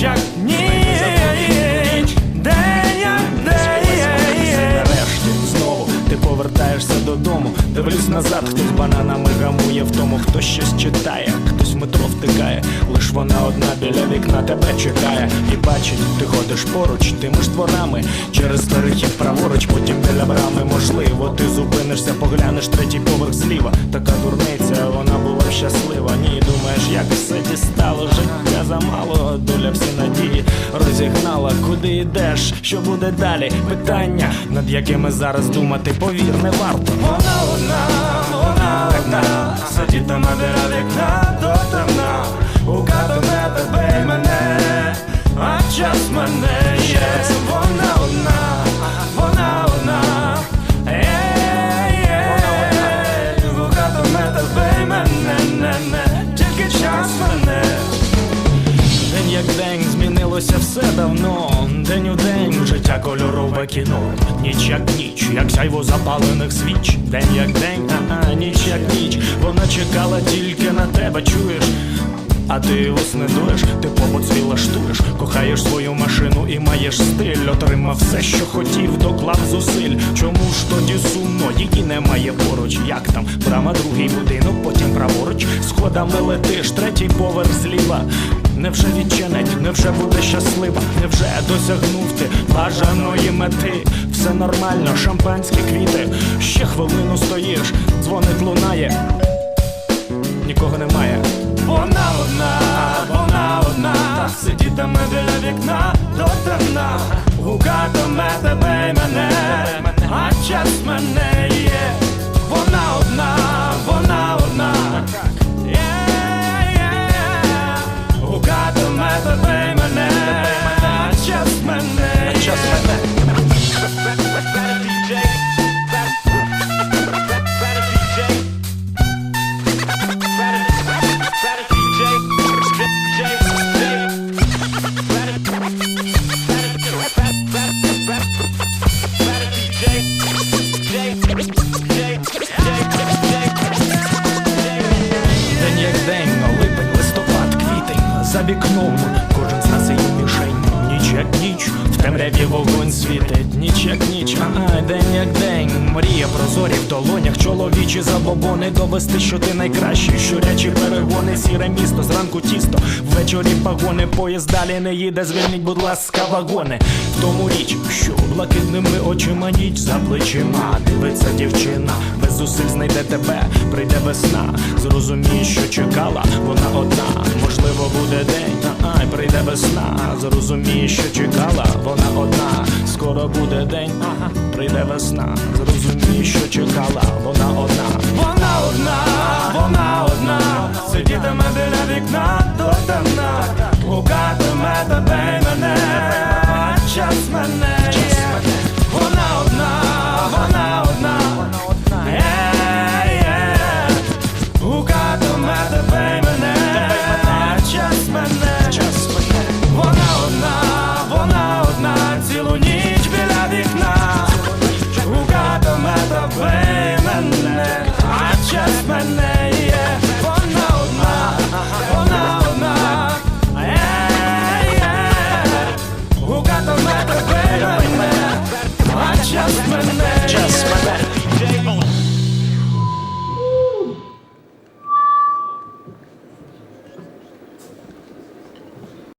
день як день. Нарешті знову ти повертаєшся додому. Дивлюсь назад, хтось бананами гамує в тому, хто щось читає, хтось метро втикає. Лиш вона одна біля вікна тебе чекає і бачить, ти ходиш поруч тими ж дворами через перехід праворуч, потім біля брами. Можливо, ти зупинишся, поглянеш третій поверх зліва. Така дурниця, розігнала. Йдеш? Що буде далі? Питання, над якими зараз думати, повір, не варто. Вона одна, вона одна, сидітиме біля вікна до темна, гукатиме тебе й мене, а час мене є. Життя кольорове кіно. Ніч як ніч, як сяйво запалених свіч. День як день, ага, ніч як ніч. Вона чекала тільки на тебе, чуєш. А ти уснедуєш, ти побут свій лаштуєш, кохаєш свою машину і маєш стиль. Отримав все, що хотів, доклав зусиль. Чому ж тоді сумно, її немає поруч? Як там? Брама, другий будинок, потім праворуч. Сходами летиш, третій поверх зліва. Невже відчинить, невже буде щаслива? Невже досягнув ти бажаної мети? Все нормально, шампанські квіти. Ще хвилину стоїш, дзвоник лунає нікого немає. Вона одна, вона одна, сидітиме біля вікна до темна, гукатиме тебе й мене, а час мене вікном, кожен з нас її мішень. Ніч як ніч, в темряві вогонь світить, ніч як ніч, ага, день як день. Мрія прозорі в долонях, чоловічі забобони довести, що ти найкращий. Щурячі перегони, сіре місто, зранку тісто, ввечері пагони, поїзд далі не їде, звільніть, будь ласка, вагони. В тому річ, що блакитними очима ніч за плечима дивиться дівчина, без зусиль знайде тебе, прийде весна, зрозумій, що чекала, вона одна, можливо, буде день, ай, прийде весна, Зрозумій, що чекала, вона одна, скоро буде день, ага, прийде весна, зрозуміє, що чекала, вона одна, вона одна,